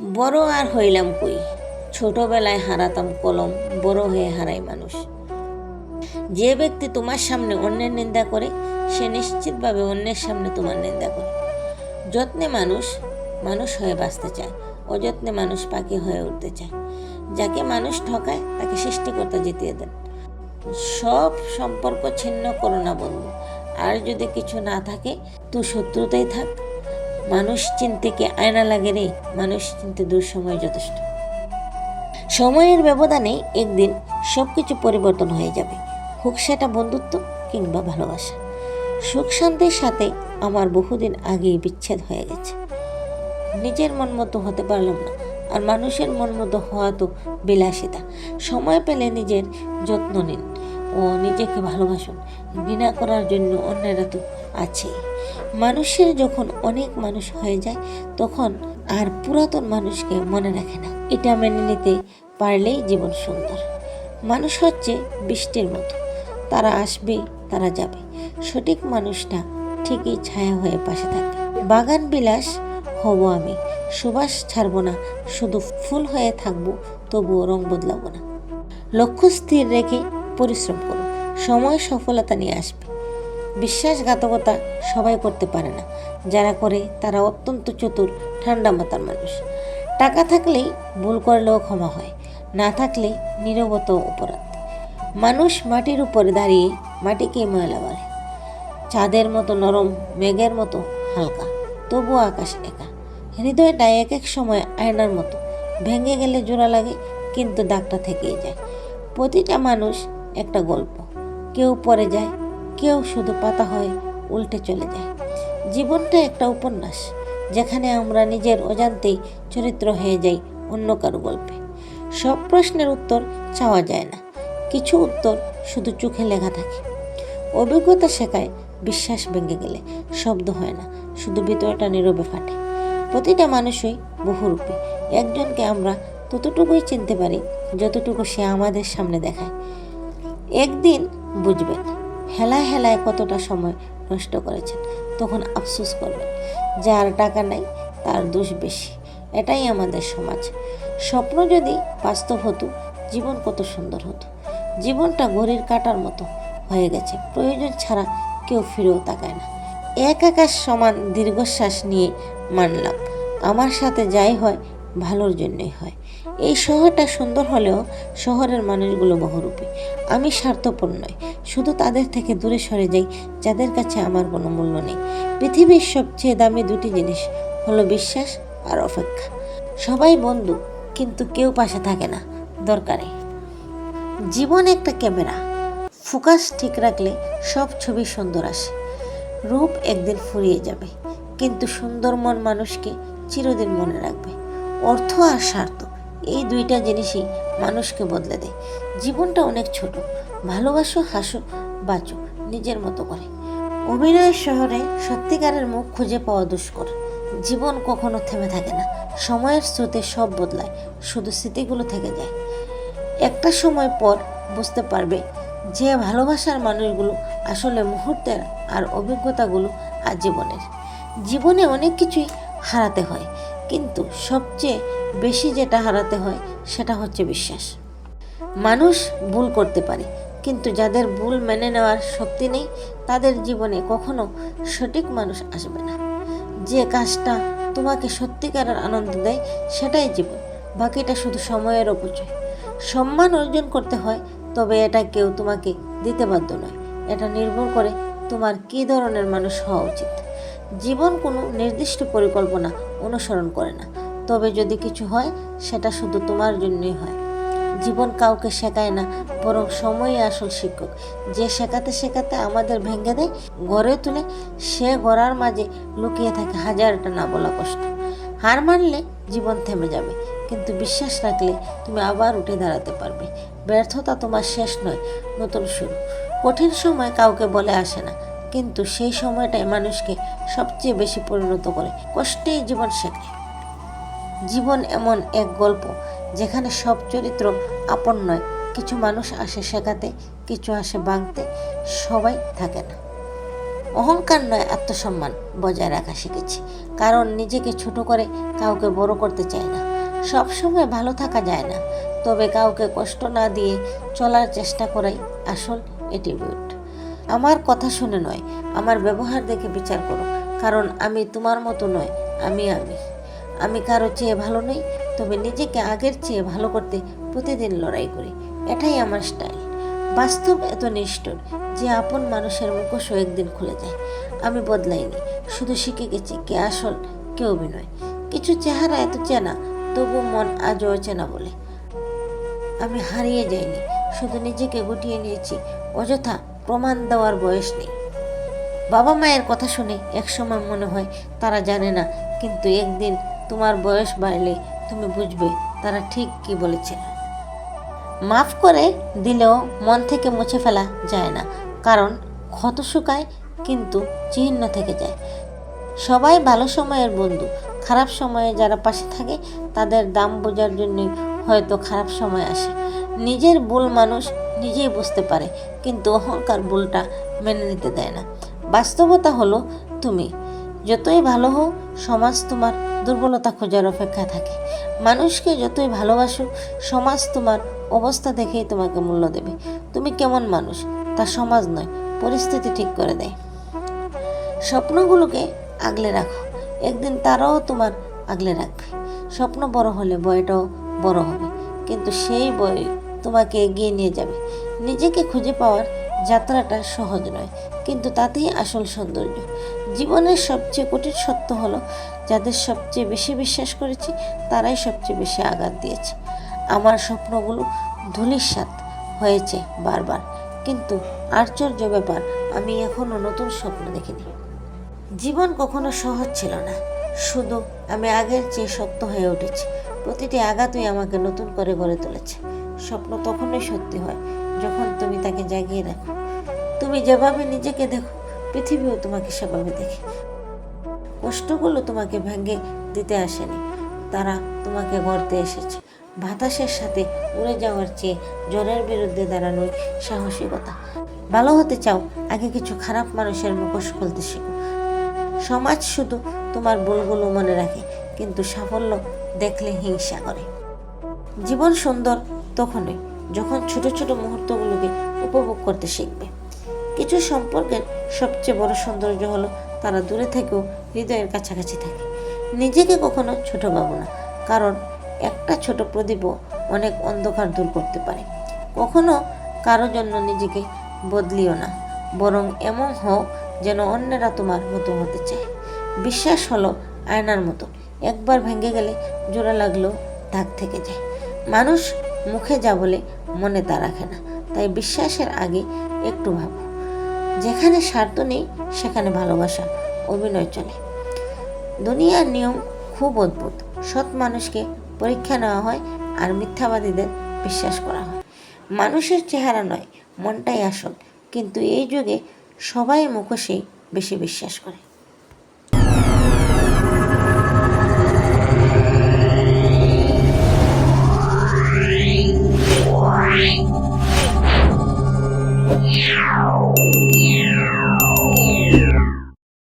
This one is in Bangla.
বড় আর হইলাম কই? ছোটবেলায় হারাতাম কলম, বড় হয়ে হারাই মানুষ। যে ব্যক্তি তোমার সামনে অন্যের নিন্দা করে, সে নিশ্চিতভাবে অন্যের সামনে তোমার নিন্দা করে। যত্নে মানুষ মানুষ হয়ে বাঁচতে চায়, অযত্নে মানুষ পাখি হয়ে উঠতে চায়। যাকে মানুষ ঠকায়, তাকে সৃষ্টিকর্তা জিতিয়ে দেন। সব সম্পর্ক ছিন্ন করো না বন্ধু। আর যদি কিছু না থাকে তো শত্রুতাই থাক। মানুষ চিনতে কি আয়না লাগে রে? মানুষ চিনতে দূর সময় যথেষ্ট। সময়ের ব্যবধানে একদিন সব কিছু পরিবর্তন হয়ে যাবে। হোক সেটা বন্ধুত্ব কিংবা ভালোবাসা। সুখ শান্তির সাথে আমার বহুদিন আগেই বিচ্ছেদ হয়ে গেছে। নিজের মন মতো হতে পারলাম না আর মানুষের মন মতো হওয়া তো বিলাসিতা। সময় পেলে নিজের যত্ন নিন ও নিজেকে ভালোবাসুন। ঘৃণা করার জন্য অন্যেরা তো আছেই। মানুষের যখন অনেক মানুষ হয়ে যায়, তখন আর পুরাতন মানুষকে মনে রাখে না। এটা মেনে নিতে পারলেই জীবন সুন্দর। মানুষ হচ্ছে বৃষ্টির মতো। তারা আসবে, তারা যাবে। সঠিক মানুষটা ঠিকই ছায়া হয়ে পাশে থাকে বাগান বিলাস হব আমি। সুবাস ছাড়বো না। শুধু ফুল হয়ে থাকব, তবুও রং বদলাবো না। লক্ষ্য স্থির রেখে পরিশ্রম করো। সময় সফলতা নিয়ে আসবে। বিশ্বাসঘাতকতা সবাই করতে পারে না। যারা করে, তারা অত্যন্ত চতুর, ঠান্ডা মাথার মানুষ। টাকা থাকলেই ভুল করলেও ক্ষমা হয়, না থাকলে নীরবত অপরাধ। মানুষ মাটির উপরে দাঁড়িয়ে মাটিকে ময়লা বলে চাঁদের মতো নরম, মেঘের মতো হালকা, তবুও আকাশ একা। হৃদয়টা এক এক সময় আয়নার মতো। ভেঙে গেলে জোড়া লাগে, কিন্তু দাগটা থেকেই যায়। প্রতিটা মানুষ একটা গল্প। কেউ পরে যায় কেউ শুধু পাতা হয়ে উল্টে চলে যায়। জীবনটা একটা উপন্যাস, যেখানে আমরা নিজের অজান্তেই চরিত্র হয়ে যাই অন্য কারও গল্পে। সব প্রশ্নের উত্তর চাওয়া যায় না, কিছু উত্তর শুধু চোখে লেখা থাকে। অভিজ্ঞতা শেখায় বিশ্বাস ভেঙে গেলে শব্দ হয় না, শুধু ভিতরটা নীরবে ফাটে। প্রতিটা মানুষই বহুরূপী, একজনকে আমরা ততটুকুই চিনতে পারি যতটুকু সে আমাদের সামনে দেখায়। একদিন বুঝবেন হেলায় হেলায় কতটা সময় নষ্ট করেছেন, তখন আফসোস করবেন। যার টাকা নাই, তার দোষ বেশি। এটাই আমাদের সমাজ। স্বপ্ন যদি বাস্তব হতো, জীবন কত সুন্দর হতো। জীবনটা ঘড়ির কাটার মতো হয়ে গেছে। প্রয়োজন ছাড়া কেউ ফিরেও তাকায় না। এক আকাশ সমান দীর্ঘশ্বাস নিয়ে মানলাম। আমার সাথে যাই হয়, ভালোর জন্যই হয়। এই শহরটা সুন্দর হলেও শহরের মানুষগুলো বহুরূপী। আমি স্বার্থপর নয় শুধু তাদের থেকে দূরে সরে যাই, যাদের কাছে আমার কোনো মূল্য নেই। পৃথিবীর সবচেয়ে দামি দুটি জিনিস হলো বিশ্বাস আর অপেক্ষা। সবাই বন্ধু, কিন্তু কেউ পাশে থাকে না, দরকারে। জীবন একটা ক্যামেরা, ফোকাস ঠিক রাখলে সব ছবি সুন্দর আসে। রূপ একদিন ফুরিয়ে যাবে, কিন্তু সুন্দর মন মানুষকে চিরদিন মনে রাখবে। অর্থ আর স্বার্থ এই দুইটা জিনিসই মানুষকে বদলে দেয়। জীবনটা অনেক ছোট। ভালোবাসো, হাসো, বাঁচো, নিজের মতো করে। অভিনয়ের শহরে সত্যিকারের মুখ খুঁজে পাওয়া দুষ্কর। জীবন কখনো থেমে থাকে না। সময়ের স্রোতে সব বদলায়। শুধু স্মৃতিগুলো থেকে যায়। একটা সময় পর বুঝতে পারবে যে ভালোবাসার মানুষগুলো আসলে মুহূর্তের আর অভিজ্ঞতাগুলো আজীবনের। জীবনে অনেক কিছুই হারাতে হয়। কিন্তু সবচেয়ে বেশি যেটা হারাতে হয়, সেটা হচ্ছে বিশ্বাস। মানুষ ভুল করতে পারে, কিন্তু যাদের ভুল মেনে নেওয়ার শক্তি নেই, তাদের জীবনে কখনো সঠিক মানুষ আসবে না। যে কাজটা তোমাকে সত্যিকারের আনন্দ দেয়, সেটাই জীবন, বাকিটা শুধু সময়ের অপচয়। সম্মান অর্জন করতে হয়, তবে এটা কেউ তোমাকে দিতে বাধ্য নয়। এটা নির্ভর করে তোমার কী ধরনের মানুষ হওয়া উচিত। জীবন কোনো নির্দিষ্ট পরিকল্পনা অনুসরণ করে না। তবে যদি কিছু হয়, সেটা শুধু তোমার জন্যই হয়। জীবন কাউকে শেখায় না, বরং সময়ই আসল শিক্ষক। যে শেখাতে শেখাতে আমাদের ভেঙে দেয়, গড়ে তুলে, সে গড়ার মাঝে লুকিয়ে থাকে হাজারটা না বলা কষ্ট। হার মানলে জীবন থেমে যাবে, কিন্তু বিশ্বাস রাখলে তুমি আবার উঠে দাঁড়াতে পারবে। ব্যর্থতা তোমার শেষ নয়, নতুন শুরু। কঠিন সময় কাউকে বলে আসে না, কিন্তু সেই সময়টাই মানুষকে সবচেয়ে বেশি পরিণত করে। কষ্টেই জীবন শেখায়। জীবন এমন এক গল্প যেখানে সব চরিত্র আপন নয়। কিছু মানুষ আসে শেখাতে, কিছু আসে ভাঙতে, সবাই থাকে না। অহংকার নয় আত্মসম্মান বজায় রাখা শিখেছি, কারণ নিজেকে ছোট করে কাউকে বড় করতে চায় না। সবসময় ভালো থাকা যায় না, তবে কাউকে কষ্ট না দিয়ে চলার চেষ্টা করাই আসল অ্যাটিটিউড আমার কথা শুনে নয়, আমার ব্যবহার দেখে বিচার করো, কারণ আমি তোমার মতো নয়, আমি আমি। আমি কারও চেয়ে ভালো নই, তবে নিজেকে আগের চেয়ে ভালো করতে প্রতিদিন লড়াই করি। এটাই আমার স্টাইল। বাস্তব এত নিষ্ঠুর যে আপন মানুষের মুখোশও একদিন খুলে যায়। আমি বদলাইনি। শুধু শিখে গেছি কে আসল, কে অভিনয়। কিছু চেহারা এত চেনা তবু মন আজও অচেনা বলে। আমি হারিয়ে যাইনি। শুধু নিজেকে গুটিয়ে নিয়েছি। অযথা প্রমাণ দেওয়ার বয়স নেই। বাবা মায়ের কথা শুনে একসময় মনে হয় তারা জানে না, কিন্তু একদিন তোমার বয়স বাড়লে তুমি বুঝবে তারা ঠিক কি বলেছে। মাফ করে দিলেও মন থেকে মুছে ফেলা যায় না, কারণ ক্ষত শুকায় কিন্তু চিহ্ন থেকে যায়। সবাই ভালো সময়ের বন্ধু, খারাপ সময়ে যারা পাশে থাকে তাদের দাম বোঝার জন্যই হয়তো খারাপ সময় আসে। নিজের ভুল মানুষ নিজেই বুঝতে পারে, কিন্তু অহংকার ভুলটা মেনে নিতে দেয় না। বাস্তবতা হলো তুমি, যতই ভালো হও, সমাজ তোমার দুর্বলতা খোঁজার অপেক্ষায় থাকে। মানুষকে যতই ভালোবাসো সমাজ তোমার অবস্থা দেখেই তোমাকে মূল্য দেবে। তুমি কেমন মানুষ? তা সমাজ নয়, পরিস্থিতি ঠিক করে দেয়। স্বপ্নগুলোকে আগলে রাখো। একদিন তারাও তোমার আগলে রাখবে। স্বপ্ন বড় হলে বয়টাও বড় হবে। কিন্তু সেই বই তোমাকে এগিয়ে নিয়ে যাবে। নিজেকে খুঁজে পাওয়ার যাত্রাটা সহজ নয়, কিন্তু তাতেই আসল সৌন্দর্য। জীবনের সবচেয়ে কঠিন সত্য হলো, যাদের সবচেয়ে বেশি বিশ্বাস করেছি, তারাই সবচেয়ে বেশি আঘাত দিয়েছে। আমার স্বপ্নগুলো ধুলিস্বাদ হয়েছে বারবার, কিন্তু আশ্চর্য ব্যাপার, আমি এখনও নতুন স্বপ্ন দেখিনি। জীবন কখনো সহজ ছিল না, শুধু আমি আগের চেয়ে শক্ত হয়ে উঠেছি। প্রতিটি আঘাতই আমাকে নতুন করে গড়ে তুলেছে। স্বপ্ন তখনই সত্যি হয়, যখন তুমি তাকে জাগিয়ে রাখো। তুমি যেভাবে নিজেকে দেখো পৃথিবীও তোমাকে সেভাবে দেখে। কষ্টগুলো তোমাকে ভেঙে দিতে আসেনি। তারা তোমাকে গড়তে এসেছে। বাতাসের সাথে উড়ে যাওয়ার চেয়ে জ্বরের বিরুদ্ধে দাঁড়ানোই সাহসিকতা। ভালো হতে চাও, আগে কিছু খারাপ মানুষের মুখোশ খুলতে শিখো। সমাজ শুধু তোমার ভুলগুলো মনে রাখে, কিন্তু সাফল্য দেখলে হিংসা করে। জীবন সুন্দর তখনই, যখন ছোট ছোট মুহূর্তগুলোকে উপভোগ করতে শিখবে। কিছু সম্পর্কের সবচেয়ে বড় সৌন্দর্য হলো তারা দূরে থেকেও হৃদয়ের কাছাকাছি থাকে। নিজেকে কখনো ছোট ভাবো না, কারণ একটা ছোট প্রদীপও অনেক অন্ধকার দূর করতে পারে। কখনো কারও জন্য নিজেকে বদলিও না, বরং এমন হও যেন অন্যেরা তোমার মতো হতে চায়। বিশ্বাস হলো আয়নার মতো, একবার ভেঙে গেলে জোড়া লাগলেও দাগ থেকে যায়। মানুষ মুখে যা বলে মনে তা রাখে না, তাই বিশ্বাসের আগে একটু ভাবো। যেখানে স্বার্থ নেই, সেখানে ভালোবাসা, অভিনয় চলে। দুনিয়ার নিয়ম খুব অদ্ভুত। সৎ মানুষকে পরীক্ষা নেওয়া হয় আর মিথ্যাবাদীদের বিশ্বাস করা হয়। মানুষের চেহারা নয়, মনটাই আসল। কিন্তু এই যুগে সবাই মুখোশেই বেশি বিশ্বাস করে।